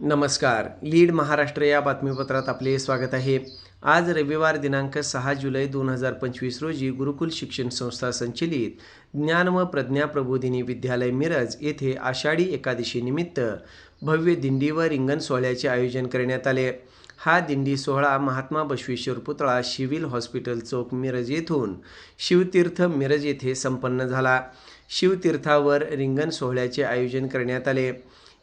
नमस्कार. लीड महाराष्ट्र या बातमीपत्रात आपले स्वागत आहे. आज रविवार दिनांक सहा जुलै दोन हजार पंचवीस रोजी गुरुकुल शिक्षण संस्था संचलित ज्ञान व प्रज्ञा प्रबोधिनी विद्यालय मिरज येथे आषाढी एकादशीनिमित्त भव्य दिंडी व रिंगण सोहळ्याचे आयोजन करण्यात आले. हा दिंडी सोहळा महात्मा बसवेश्वर पुतळा शिविल हॉस्पिटल चौक मिरज येथून शिवतीर्थ मिरज येथे संपन्न झाला. शिवतीर्थावर रिंगण सोहळ्याचे आयोजन करण्यात आले.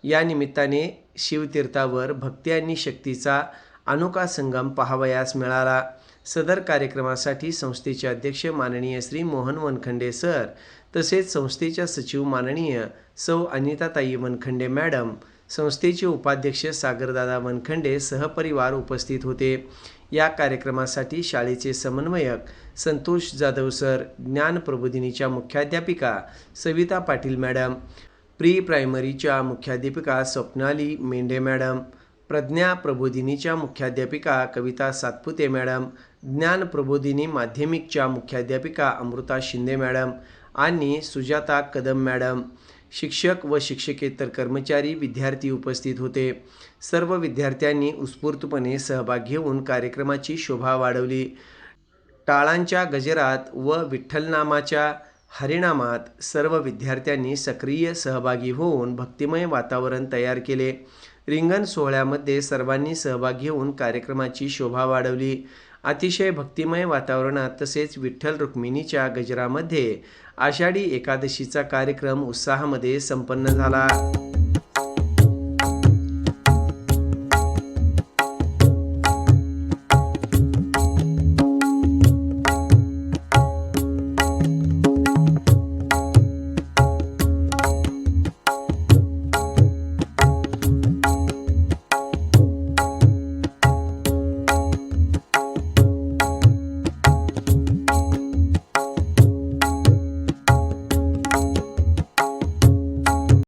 या निमित्ताने शिवतीर्थावर भक्ती आणि शक्तीचा अनोखा संगम पाहावयास मिळाला. सदर कार्यक्रमासाठी संस्थेचे अध्यक्ष माननीय श्री मोहन वनखंडे सर तसेच संस्थेच्या सचिव माननीय सौ अनिताताई वनखंडे मॅडम संस्थेचे उपाध्यक्ष सागरदादा वनखंडे सहपरिवार उपस्थित होते. या कार्यक्रमासाठी शाळेचे समन्वयक संतोष जाधव सर ज्ञान प्रबोधिनीच्या मुख्याध्यापिका सविता पाटील मॅडम प्री प्रायमरीच्या मुख्याध्यापिका स्वप्नाली मेंढे मॅडम प्रज्ञा प्रबोधिनीच्या मुख्याध्यापिका कविता सातपुते मॅडम ज्ञान प्रबोधिनी माध्यमिकच्या मुख्याध्यापिका अमृता शिंदे मॅडम आणि सुजाता कदम मॅडम. शिक्षक व शिक्षकेतर कर्मचारी विद्यार्थी उपस्थित होते. सर्व विद्यार्थ्यांनी उत्स्फूर्तपणे सहभाग घेऊन कार्यक्रमाची शोभा वाढवली. टाळांच्या गजरात व विठ्ठलनामाच्या हरिनामात सर्व विद्यार्थ्यांनी सक्रिय सहभागी होऊन भक्तिमय वातावरण तयार केले. रिंगण सोहळ्यामध्ये सर्वांनी सहभाग घेऊन कार्यक्रमाची शोभा वाढवली. अतिशय भक्तिमय वातावरणात तसेच विठ्ठल रुक्मिणीच्या गजरामध्ये आषाढी एकादशीचा कार्यक्रम उत्साहामध्ये संपन्न झाला.